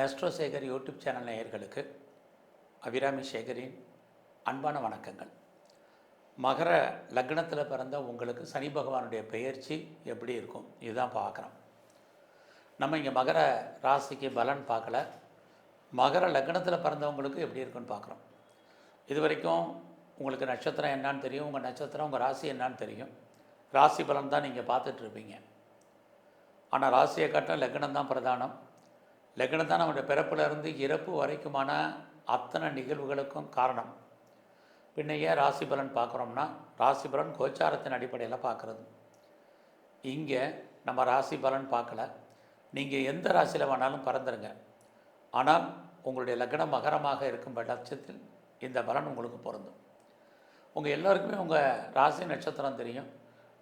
ஆஸ்ட்ரோசேகர் YouTube channel நேயர்களுக்கு அபிராமி சேகரின் அன்பான வணக்கங்கள். மகர லக்னத்தில் பிறந்த உங்களுக்கு சனி பகவானுடைய பெயர்ச்சி எப்படி இருக்கும்? இதுதான் பார்க்குறோம். நம்ம இங்கே மகர ராசிக்கு பலன் பார்க்கல. மகர லக்னத்தில் பிறந்தவங்களுக்கு எப்படி இருக்குன்னு பார்க்குறோம். இது வரைக்கும் உங்களுக்கு நட்சத்திரம் என்னன்னு தெரியும். உங்கள் நட்சத்திரம் உங்கள் ராசி என்னன்னு தெரியும். ராசி பலன் தான் நீங்கள் பார்த்துட்ருப்பீங்க ஆனால் ராசியை காட்ட லக்னம் தான் பிரதானம். லக்னம் தான் நம்முடைய பிறப்பிலிருந்து இறப்பு வரைக்குமான அத்தனை நிகழ்வுகளுக்கும் காரணம். பின்னையே ராசி பலன் பார்க்குறோம்னா ராசி பலன் கோச்சாரத்தின் அடிப்படையில் பார்க்குறது. இங்கே நம்ம ராசி பலன் பார்க்கல. நீங்கள் எந்த ராசியில் வேணாலும் பறந்துருங்க. ஆனால் உங்களுடைய லக்னம் மகரமாக இருக்கும் பட்சத்தில் இந்த பலன் உங்களுக்கு பொருந்தும். உங்கள் எல்லோருக்குமே உங்கள் ராசி நட்சத்திரம் தெரியும்.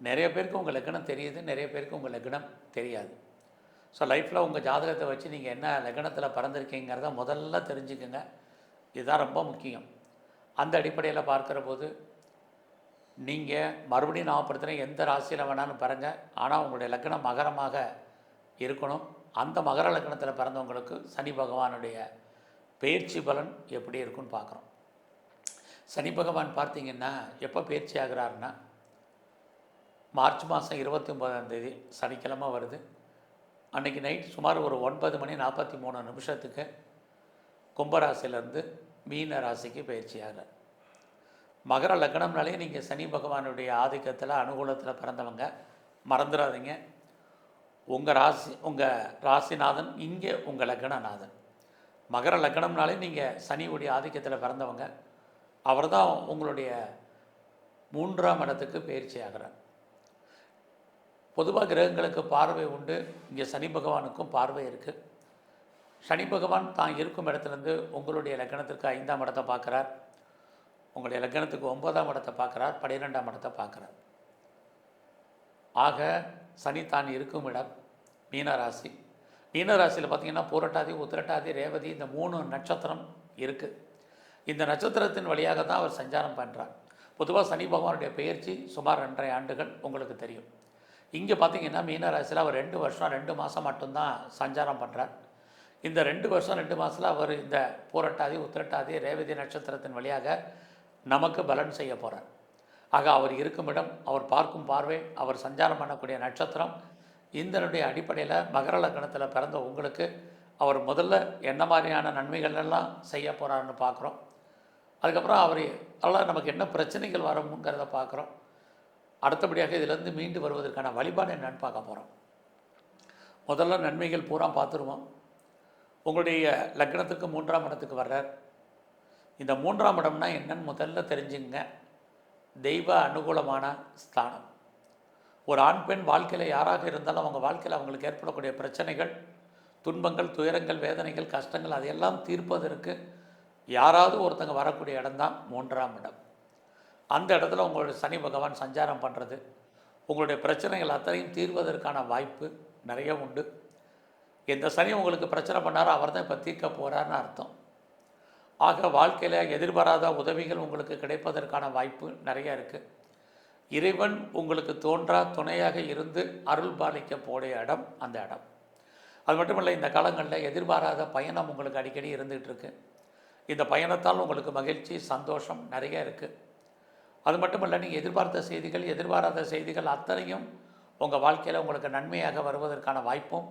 நிறைய பேருக்கு உங்கள் லக்னம் தெரியுது நிறைய பேருக்கு உங்கள் லக்னம் தெரியாது. ஸோ லைஃப்பில் உங்கள் ஜாதகத்தை வச்சு நீங்கள் என்ன லக்னத்தில் பிறந்திருக்கீங்கிறத முதல்ல தெரிஞ்சுக்குங்க. இதுதான் ரொம்ப முக்கியம். அந்த அடிப்படையில் பார்க்குற போது நீங்கள் மறுபடியும் ஞாபகப்படுத்துகிறேன் எந்த ராசியில் வேணாலும் பிறங்க ஆனால் உங்களுடைய லக்னம் மகரமாக இருக்கணும். அந்த மகர லக்னத்தில் பிறந்தவங்களுக்கு சனி பகவானுடைய பயிற்சி பலன் எப்படி இருக்குன்னு பார்க்குறோம். சனி பகவான் பார்த்தீங்கன்னா எப்போ பயிற்சி ஆகிறாருன்னா மார்ச் மாதம் இருபத்தி ஒம்பதாம் தேதி சனிக்கிழமை வருது. அன்றைக்கி நைட் சுமார் ஒரு ஒன்பது மணி நாற்பத்தி மூணு நிமிஷத்துக்கு கும்பராசிலேருந்து மீன ராசிக்கு பயிற்சி மகர லக்னம்னாலே நீங்கள் சனி பகவானுடைய ஆதிக்கத்தில் அனுகூலத்தில் பிறந்தவங்க. மறந்துடாதீங்க உங்கள் ராசி உங்கள் ராசிநாதன் இங்கே உங்கள் லக்னநாதன். மகர லக்னம்னாலே நீங்கள் சனியுடைய ஆதிக்கத்தில் பிறந்தவங்க. அவர் தான் உங்களுடைய மூன்றாம் இடத்துக்கு பயிற்சி ஆகிறார் பொதுவாக கிரகங்களுக்கு பார்வை உண்டு. இங்கே சனி பகவானுக்கும் பார்வை இருக்குது சனி பகவான் தான் இருக்கும் இடத்துலேருந்து உங்களுடைய லக்கணத்திற்கு ஐந்தாம் இடத்தை பார்க்குறார். உங்களுடைய லக்னத்துக்கு ஒன்பதாம் இடத்தை பார்க்குறார். பன்னிரெண்டாம் இடத்தை பார்க்குறார். ஆக சனி தான் இருக்கும் இடம். மீனராசி. மீனராசியில் பார்த்திங்கன்னா பூரட்டாதி உத்திரட்டாதி ரேவதி இந்த மூணு நட்சத்திரம் இருக்குது இந்த நட்சத்திரத்தின் வழியாக தான் அவர் சஞ்சாரம் பண்ணுறார் பொதுவாக சனி பகவானுடைய பயிற்சி சுமார் ரெண்டரை ஆண்டுகள் உங்களுக்கு தெரியும். இங்கே பார்த்தீங்கன்னா மீனராசியில் அவர் ரெண்டு வருஷம் ரெண்டு மாதம் மட்டும்தான் சஞ்சாரம் பண்ணுறார் இந்த ரெண்டு வருஷம் ரெண்டு மாதத்தில் அவர் இந்த பூரட்டாதி உத்திரட்டாதி ரேவதி நட்சத்திரத்தின் வழியாக நமக்கு பலன் செய்ய போகிறார் ஆக அவர் இருக்கும் இடம் அவர் பார்க்கும் பார்வை அவர் சஞ்சாரம் பண்ணக்கூடிய நட்சத்திரம் இந்தனுடைய அடிப்படையில் மகர லக்னத்தில் பிறந்த உங்களுக்கு அவர் முதல்ல என்ன மாதிரியான நன்மைகள் எல்லாம் செய்ய போகிறாருன்னு பார்க்குறோம் அதுக்கப்புறம் அவர் எல்லாம் நமக்கு என்ன பிரச்சனைகள் வருங்கிறத பார்க்குறோம் அடுத்தபடியாக இதிலேருந்து மீண்டு வருவதற்கான வழிபாடு என்னன்னு பார்க்க போகிறோம் முதல்ல நன்மைகள் பூரா பார்த்துருவோம். உங்களுடைய லக்னத்துக்கு மூன்றாம் இடத்துக்கு வர்றார். இந்த மூன்றாம் இடம்னா என்னன்னு முதல்ல தெரிஞ்சுங்க. தெய்வ அனுகூலமான ஸ்தானம். ஒரு ஆண் பெண் வாழ்க்கையில் யாராக இருந்தாலும் அவங்க வாழ்க்கையில் அவங்களுக்கு ஏற்படக்கூடிய பிரச்சனைகள் துன்பங்கள் துயரங்கள் வேதனைகள் கஷ்டங்கள் அதையெல்லாம் தீர்ப்பதற்கு யாராவது ஒருத்தங்க வரக்கூடிய இடம்தான் மூன்றாம் இடம். அந்த இடத்துல உங்களுடைய சனி பகவான் சஞ்சாரம் பண்ணுறது உங்களுடைய பிரச்சனைகள் அத்தனையும் தீர்வதற்கான வாய்ப்பு நிறைய உண்டு. எந்த சனி உங்களுக்கு பிரச்சனை பண்ணாரோ அவர் தான் இப்போ தீர்க்க போகிறாருன்னு அர்த்தம். ஆக வாழ்க்கையில் எதிர்பாராத உதவிகள் உங்களுக்கு கிடைப்பதற்கான வாய்ப்பு நிறைய இருக்குது இறைவன் உங்களுக்கு தோன்றா துணையாக இருந்து அருள் பாலிக்க போடைய இடம் அந்த இடம். அது மட்டும் இல்லை இந்த காலங்களில் எதிர்பாராத பயணம் உங்களுக்கு அடிக்கடி இருந்துகிட்டு இருக்கு. இந்த பயணத்தால் உங்களுக்கு மகிழ்ச்சி சந்தோஷம் நிறைய இருக்குது அது மட்டும் இல்லை நீங்கள் எதிர்பார்த்த செய்திகள் எதிர்பாராத செய்திகள் அத்தனையும் உங்கள் வாழ்க்கையில் உங்களுக்கு நன்மையாக வருவதற்கான வாய்ப்பும்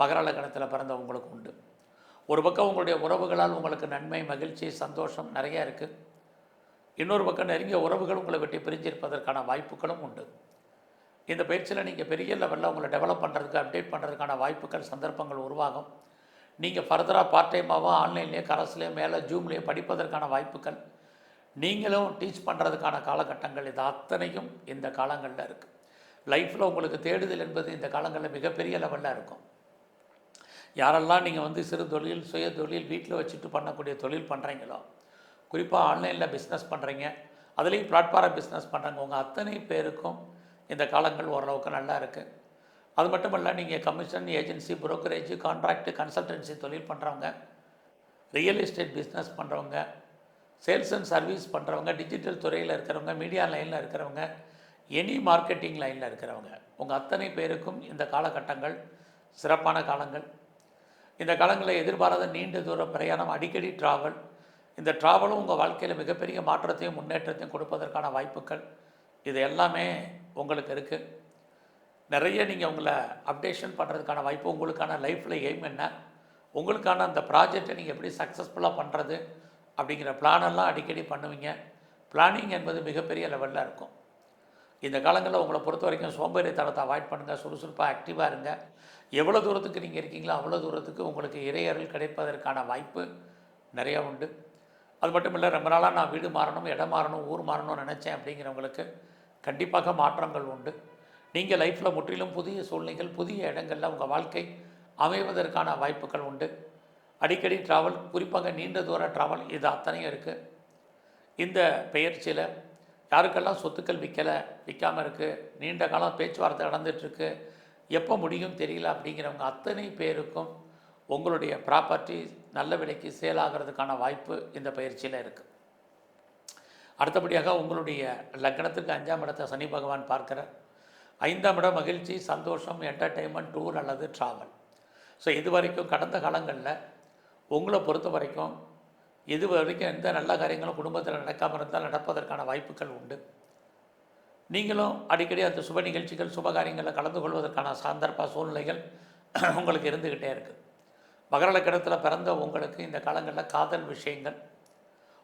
மகர லக்னத்தில் பிறந்த உங்களுக்கு உண்டு. ஒரு பக்கம் உங்களுடைய உறவுகளால் உங்களுக்கு நன்மை மகிழ்ச்சி சந்தோஷம் நிறையா இருக்குது இன்னொரு பக்கம் நெருங்கிய உறவுகள் உங்களை விட்டு பிரிஞ்சிருப்பதற்கான வாய்ப்புகளும் உண்டு. இந்த பயிற்சியில் நீங்கள் பெரிய லெவலில் உங்களை டெவலப் பண்ணுறதுக்கு அப்டேட் பண்ணுறதுக்கான வாய்ப்புகள் சந்தர்ப்பங்கள் உருவாகும். நீங்கள் ஃபர்தராக பார்ட் டைமாகவும் ஆன்லைன்லேயே கரஸ்லேயே மேலே ஜூம்லேயே படிப்பதற்கான வாய்ப்புகள் நீங்களும் டீச் பண்ணுறதுக்கான காலகட்டங்கள் இது அத்தனையும் இந்த காலங்களில் இருக்குது லைஃப்பில் உங்களுக்கு தேடுதல் என்பது இந்த காலங்களில் மிகப்பெரிய லெவலில் இருக்கும். யாரெல்லாம் நீங்கள் வந்து சிறு தொழில் சுய தொழில் வீட்டில் வச்சுட்டு பண்ணக்கூடிய தொழில் பண்ணுறீங்களோ குறிப்பாக ஆன்லைனில் பிஸ்னஸ் பண்ணுறீங்க அதுலேயும் பிளாட்ஃபாரம் பிஸ்னஸ் பண்ணுறவங்க உங்கள் அத்தனை பேருக்கும் இந்த காலங்கள் ஓரளவுக்கு நல்லா இருக்குது அது மட்டும் இல்லை நீங்கள் commission agency brokerage contract consultancy தொழில் பண்ணுறவங்க ரியல் எஸ்டேட் பிஸ்னஸ் பண்ணுறவங்க சேல்ஸ் அண்ட் சர்வீஸ் பண்ணுறவங்க டிஜிட்டல் துறையில் இருக்கிறவங்க மீடியா லைனில் இருக்கிறவங்க எனி மார்க்கெட்டிங் லைனில் இருக்கிறவங்க உங்கள் அத்தனை பேருக்கும் இந்த காலகட்டங்கள் சிறப்பான காலங்கள். இந்த காலங்களில் எதிர்பாராத நீண்ட தூர பிரயாணம் அடிக்கடி ட்ராவல் இந்த ட்ராவலும் உங்கள் வாழ்க்கையில் மிகப்பெரிய மாற்றத்தையும் முன்னேற்றத்தையும் கொடுப்பதற்கான வாய்ப்புகள். இது எல்லாமே உங்களுக்கு இருக்குது நிறைய நீங்கள் உங்களை அப்டேஷன் பண்ணுறதுக்கான வாய்ப்பு உங்களுக்கான லைஃப்பில் எய்ம் என்ன? உங்களுக்கான அந்த ப்ராஜெக்டை நீங்கள் எப்படி சக்ஸஸ்ஃபுல்லாக பண்ணுறது அப்படிங்கிற பிளானெல்லாம் அடிக்கடி பண்ணுவீங்க. பிளானிங் என்பது மிகப்பெரிய லெவலில் இருக்கும். இந்த காலங்களில் உங்களை பொறுத்த வரைக்கும் சோம்பேறித்தனத்தை அவாய்ட் பண்ணுங்கள் சுறுசுறுப்பாக ஆக்டிவாக இருங்க. எவ்வளோ தூரத்துக்கு நீங்கள் இருக்கீங்களோ அவ்வளோ தூரத்துக்கு உங்களுக்கு இறையறல் கிடைப்பதற்கான வாய்ப்பு நிறையா உண்டு. அது மட்டும் இல்லை ரொம்ப நாளாக நான் வீடு மாறணும் இடம் மாறணும் ஊர் மாறணும்னு நினச்சேன் அப்படிங்கிறவங்களுக்கு கண்டிப்பாக மாற்றங்கள் உண்டு. நீங்கள் லைஃப்பில் முற்றிலும் புதிய சூழ்நிலைகள் புதிய இடங்களில் உங்கள் வாழ்க்கை அமைவதற்கான வாய்ப்புகள் உண்டு. அடிக்கடி ட்ராவல் குறிப்பாக நீண்ட தூர ட்ராவல் இது அத்தனையும் இருக்குது இந்த பெயர்ச்சியில் யாருக்கெல்லாம் சொத்துக்கள் விற்கலை விற்காமல் இருக்குது நீண்ட காலம் பேச்சுவார்த்தை நடந்துகிட்ருக்கு எப்போ முடியும் தெரியல அப்படிங்கிறவங்க அத்தனை பேருக்கும் உங்களுடைய ப்ராப்பர்ட்டி நல்ல விலைக்கு சேல் ஆகிறதுக்கான வாய்ப்பு இந்த பயிற்சியில் இருக்குது அடுத்தபடியாக உங்களுடைய லக்னத்துக்கு அஞ்சாம் இடத்தை சனி பகவான் பார்க்கிறார். ஐந்தாம் இடம் மகிழ்ச்சி சந்தோஷம் என்டர்டெயின்மெண்ட் டூர் அல்லது ட்ராவல் ஸோ இது வரைக்கும் கடந்த காலங்களில் உங்களை பொறுத்த வரைக்கும் இது வரைக்கும் எந்த நல்ல காரியங்களும் குடும்பத்தில் நடக்காமல் இருந்தால் நடப்பதற்கான வாய்ப்புகள் உண்டு. நீங்களும் அடிக்கடி அந்த சுப நிகழ்ச்சிகள் சுப காரியங்களில் கலந்து கொள்வதற்கான சந்தர்ப்ப சூழ்நிலைகள் உங்களுக்கு இருந்துக்கிட்டே இருக்குது மகர பிறந்த உங்களுக்கு இந்த காலங்களில் காதல் விஷயங்கள்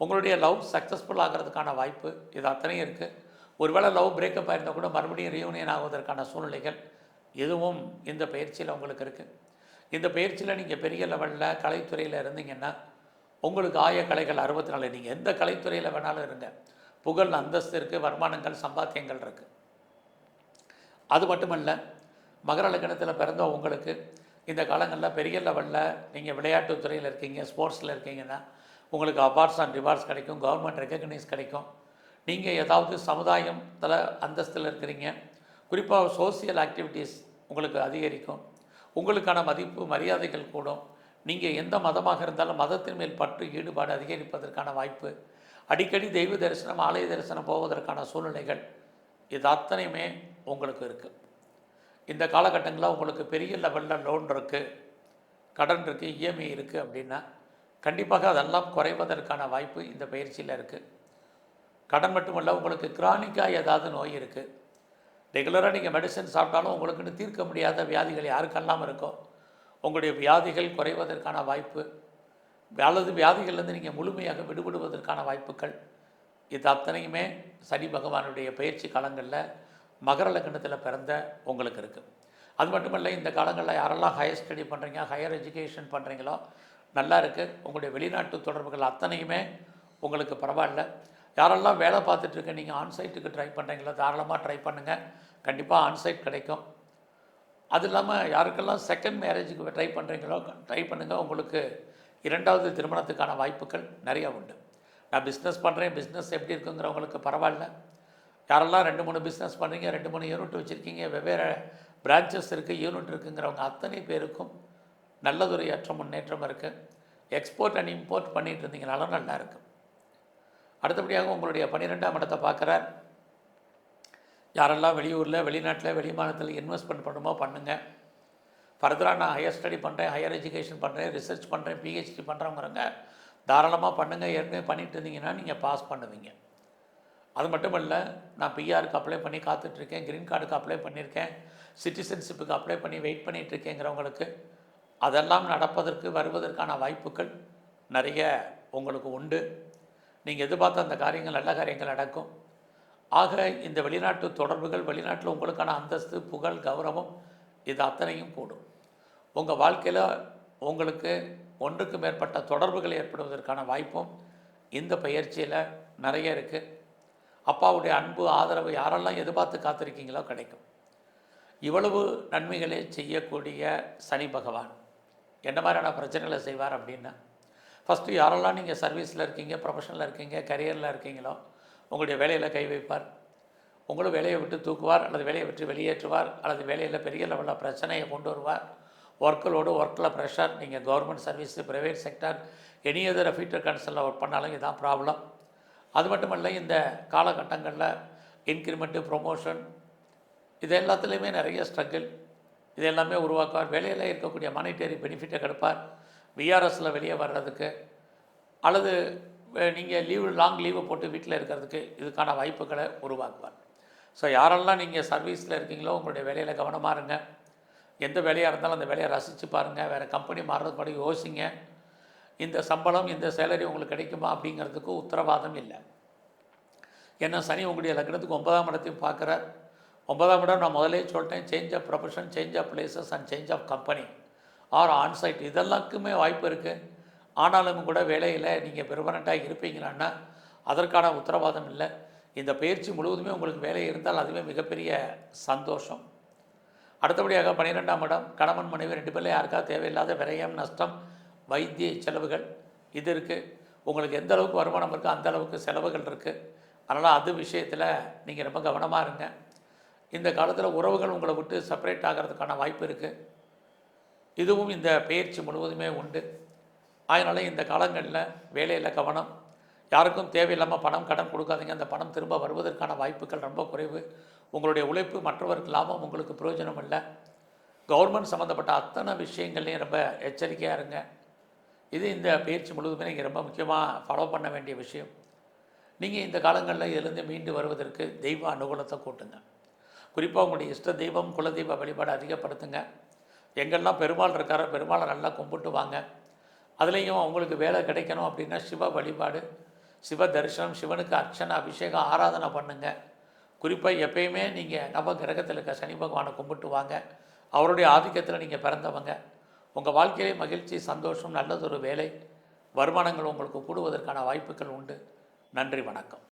உங்களுடைய லவ் சக்ஸஸ்ஃபுல் ஆகிறதுக்கான வாய்ப்பு இது அத்தனையும் இருக்குது ஒருவேளை லவ் பிரேக்கப் ஆயிருந்தால் கூட மறுபடியும் ரியூனியன் ஆகுவதற்கான சூழ்நிலைகள் இதுவும் இந்த பயிற்சியில் உங்களுக்கு இருக்குது இந்த பயிற்சியில் நீங்கள் பெரிய லெவலில் கலைத்துறையில் இருந்தீங்கன்னா உங்களுக்கு ஆய கலைகள் அறுபத்தி நாலு நீங்கள் எந்த கலைத்துறையில் வேணாலும் இருங்க. புகழ் அந்தஸ்து இருக்குது வருமானங்கள் சம்பாத்தியங்கள் இருக்குது அது மட்டுமல்ல மகர லக்னத்தில் பிறந்த உங்களுக்கு இந்த காலங்களில் பெரிய லெவலில் நீங்கள் விளையாட்டுத் துறையில் இருக்கீங்க ஸ்போர்ட்ஸில் இருக்கீங்கன்னா உங்களுக்கு அவார்ட்ஸ் அண்ட் ரிவார்ட்ஸ் கிடைக்கும் கவர்மெண்ட் ரெக்கக்னைஸ் கிடைக்கும். நீங்கள் ஏதாவது சமுதாயத்தில் அந்தஸ்தில் இருக்கிறீங்க குறிப்பாக சோசியல் ஆக்டிவிட்டீஸ் உங்களுக்கு அதிகரிக்கும். உங்களுக்கான மதிப்பு மரியாதைகள் கூடும். நீங்கள் எந்த மதமாக இருந்தாலும் மதத்தின் மேல் பற்று ஈடுபாடு அதிகரிப்பதற்கான வாய்ப்பு. அடிக்கடி தெய்வ தரிசனம் ஆலய தரிசனம் போவதற்கான சூழ்நிலைகள் இது அத்தனையுமே உங்களுக்கு இருக்குது இந்த காலகட்டங்களில் உங்களுக்கு பெரிய லெவலில் லோன் இருக்குது கடன் இருக்குது இஎம்ஐ இருக்குது அப்படின்னா கண்டிப்பாக அதெல்லாம் குறைவதற்கான வாய்ப்பு இந்த பயிற்சியில் இருக்குது கடன் மட்டுமல்ல உங்களுக்கு கிரானிக்காக ஏதாவது நோய் இருக்குது ரெகுலராக நீங்கள் மெடிசன் சாப்பிட்டாலும் உங்களுக்குன்னு தீர்க்க முடியாத வியாதிகள் யாருக்கெல்லாம் இருக்கோ உங்களுடைய வியாதிகள் குறைவதற்கான வாய்ப்பு அல்லது வியாதிகள்லேருந்து நீங்கள் முழுமையாக விடுபடுவதற்கான வாய்ப்புகள் இது அத்தனையுமே சனி பகவானுடைய பயிற்சி காலங்களில் மகர லக்னத்தில் பிறந்த உங்களுக்கு இருக்குது அது மட்டுமல்ல இந்த காலங்களில் யாரெல்லாம் ஹையர் ஸ்டடி பண்ணுறீங்க ஹையர் எஜுகேஷன் பண்ணுறீங்களோ நல்லா இருக்குது உங்களுடைய வெளிநாட்டு தொடர்புகள் அத்தனையுமே உங்களுக்கு பரவாயில்ல. யாரெல்லாம் வேலை பார்த்துட்ருக்க நீங்கள் ஆன்சைட்டுக்கு ட்ரை பண்ணுறீங்களோ தாராளமாக ட்ரை பண்ணுங்கள் கண்டிப்பாக ஆன்சைட் கிடைக்கும். அது இல்லாமல் யாருக்கெல்லாம் செகண்ட் மேரேஜுக்கு ட்ரை பண்ணுறீங்களோ ட்ரை பண்ணுங்கள் உங்களுக்கு இரண்டாவது திருமணத்துக்கான வாய்ப்புகள் நிறையா உண்டு. நான் பிஸ்னஸ் பண்ணுறேன் பிஸ்னஸ் எப்படி இருக்குங்கிறவங்களுக்கு பரவாயில்ல. யாரெல்லாம் ரெண்டு மூணு பிஸ்னஸ் பண்ணுறீங்க ரெண்டு மூணு யூனிட் வச்சுருக்கீங்க வெவ்வேறு பிரான்ச்சஸ் இருக்குது யூனிட் இருக்குங்கிறவங்க அத்தனை பேருக்கும் நல்லதொரு ஏற்ற முன்னேற்றம் இருக்குது எக்ஸ்போர்ட் அண்ட் இம்போர்ட் பண்ணிகிட்டு இருந்தீங்கனாலும் நல்லா இருக்கும். அடுத்தபடியாக உங்களுடைய பன்னிரெண்டாம் இடத்தை பார்க்குறார். யாரெல்லாம் வெளியூரில் வெளிநாட்டில் வெளிமாநிலத்தில் இன்வெஸ்ட்மெண்ட் பண்ணுமோ பண்ணுங்கள் ஃபர்தராக நான் ஹையர் ஸ்டடி பண்ணுறேன் ஹையர் எஜுகேஷன் பண்ணுறேன் ரிசர்ச் பண்ணுறேன் பிஹெச்டி பண்ணுறவங்கிறங்க தாராளமாக பண்ணுங்கள் ஏற்கனவே பண்ணிட்டு இருந்தீங்கன்னா நீங்கள் பாஸ் பண்ணுவீங்க. அது மட்டும் இல்லை நான் பிஆருக்கு அப்ளை பண்ணி காத்துட்ருக்கேன் க்ரீன் கார்டுக்கு அப்ளை பண்ணியிருக்கேன் சிட்டிசன்ஷிப்புக்கு அப்ளை பண்ணி வெயிட் பண்ணிகிட்ருக்கேங்கிறவங்களுக்கு அதெல்லாம் நடப்பதற்கு வருவதற்கான வாய்ப்புகள் நிறைய உங்களுக்கு உண்டு. நீங்கள் எதிர்பார்த்த அந்த காரியங்கள் நல்ல காரியங்கள் நடக்கும். ஆக இந்த வெளிநாட்டு தொடர்புகள் வெளிநாட்டில் உங்களுக்கான அந்தஸ்து புகழ் கௌரவம் இது அத்தனையும் கூடும். உங்கள் வாழ்க்கையில் உங்களுக்கு ஒன்றுக்கு மேற்பட்ட தொடர்புகள் ஏற்படுவதற்கான வாய்ப்பும் இந்த பயிற்சியில் நிறைய இருக்குது அப்பாவுடைய அன்பு ஆதரவு யாரெல்லாம் எதிர்பார்த்து காத்திருக்கீங்களோ கிடைக்கும். இவ்வளவு நன்மைகளை செய்யக்கூடிய சனி பகவான். என்ன மாதிரியான பிரச்சனைகளை செய்வார் அப்படின்னா ஃபஸ்ட்டு யாரெல்லாம் நீங்கள் சர்வீஸில் இருக்கீங்க ப்ரொஃபஷனில் இருக்கீங்க கரியரில் இருக்கீங்களோ உங்களுடைய வேலையில் கை வைப்பார். உங்களும் வேலையை விட்டு தூக்குவார் அல்லது வேலையை விட்டு வெளியேற்றுவார் அல்லது வேலையில் பெரிய லெவலில் பிரச்சனையை கொண்டு வருவார். ஒர்க்கலோடு ஒர்க்கில் ப்ரெஷர் நீங்கள் government service private sector any other feeder கன்சர்னில் work பண்ணாலும் இதுதான் ப்ராப்ளம் அது மட்டுமல்ல இந்த காலகட்டங்களில் இன்க்ரிமெண்ட்டு ப்ரொமோஷன் இது எல்லாத்துலேயுமே நிறைய ஸ்ட்ரகிள் இது எல்லாமே உருவாக்குவார். வேலையில் இருக்கக்கூடிய மானிட்டரி பெனிஃபிட்டை கிடைப்பார். விஆர்எஸில் வெளியே வர்றதுக்கு அல்லது நீங்கள் லீவு லாங் லீவை போட்டு வீட்டில் இருக்கிறதுக்கு இதுக்கான வாய்ப்புகளை உருவாக்குவார். ஸோ யாரெல்லாம் நீங்கள் சர்வீஸில் இருக்கீங்களோ உங்களுடைய வேலையில் கவனமாக இருங்க. எந்த வேலையாக இருந்தாலும் அந்த வேலையை ரசித்து பாருங்கள் வேறு கம்பெனி மாறுறது படி யோசிங்க. இந்த சம்பளம் இந்த சேலரி உங்களுக்கு கிடைக்குமா அப்படிங்கிறதுக்கு உத்தரவாதம் இல்லை. ஏன்னா சனி உங்களுடைய லக்னத்துக்கு ஒன்பதாம் இடத்தையும் பார்க்குறார். ஒன்பதாம் இடம் நான் முதலே சொல்லிட்டேன். Change of profession change of places and change of company or onsite இதெல்லாக்குமே வாய்ப்பு இருக்குது ஆனாலும் கூட வேலையில் நீங்கள் பெர்மனண்ட்டாக இருப்பீங்களான்னா அதற்கான உத்தரவாதம் இல்லை. இந்த பயிற்சி முழுவதுமே உங்களுக்கு வேலை இருந்தால் அதுவே மிகப்பெரிய சந்தோஷம். அடுத்தபடியாக பன்னிரெண்டாம் இடம் கணவன் மனைவி ரெண்டு பேரில் யாருக்கா தேவையில்லாத விரயம் நஷ்டம் வைத்திய செலவுகள் இது இருக்குது உங்களுக்கு எந்த அளவுக்கு வருமானம் இருக்கோ அந்த அளவுக்கு செலவுகள் இருக்குது அதனால் அது விஷயத்தில் நீங்கள் ரொம்ப கவனமாக இருங்க. இந்த காலத்தில் உறவுகள் உங்களை விட்டு செப்பரேட் ஆகிறதுக்கான வாய்ப்பு இருக்குது இதுவும் இந்த பயிற்சி முழுவதுமே உண்டு. அதனால் இந்த காலங்களில் வேலையில் கவனம். யாருக்கும் தேவையில்லாமல் பணம் கடன் கொடுக்காதீங்க. அந்த பணம் திரும்ப வருவதற்கான வாய்ப்புகள் ரொம்ப குறைவு. உங்களுடைய உழைப்பு மற்றவருக்கு லாபம் உங்களுக்கு பிரயோஜனம் இல்லை. கவர்மெண்ட் சம்மந்தப்பட்ட அத்தனை விஷயங்கள்லையும் ரொம்ப எச்சரிக்கையாக இருங்க. இது இந்த பயிற்சி முழுவதுமே நீங்கள் ரொம்ப முக்கியமாக ஃபாலோ பண்ண வேண்டிய விஷயம். நீங்கள் இந்த காலங்களில் இதிலிருந்து மீண்டு வருவதற்கு தெய்வ அனுகூலத்தை கூட்டுங்க. குறிப்பாக உங்களுடைய இஷ்ட தெய்வம் குலதெய்வ வழிபாடு அதிகப்படுத்துங்க. எங்கெல்லாம் பெருமாள் இருக்காரோ பெருமாளை நல்லா கும்பிட்டு வாங்க அதுலேயும் அவங்களுக்கு வேலை கிடைக்கணும் அப்படின்னா சிவ வழிபாடு சிவ தரிசனம் சிவனுக்கு அர்ச்சனை அபிஷேகம் ஆராதனை பண்ணுங்க. குறிப்பாக எப்பயுமே நீங்கள் நவ கிரகத்தில் இருக்க சனி பகவானை கும்பிட்டு வாங்க. அவருடைய ஆதிக்கத்தில் நீங்கள் பிறந்தவங்க. உங்கள் வாழ்க்கையிலே மகிழ்ச்சி சந்தோஷம் நல்லதொரு வேலை வருமானங்கள் உங்களுக்கு கூடுவதற்கான வாய்ப்புகள் உண்டு. நன்றி வணக்கம்.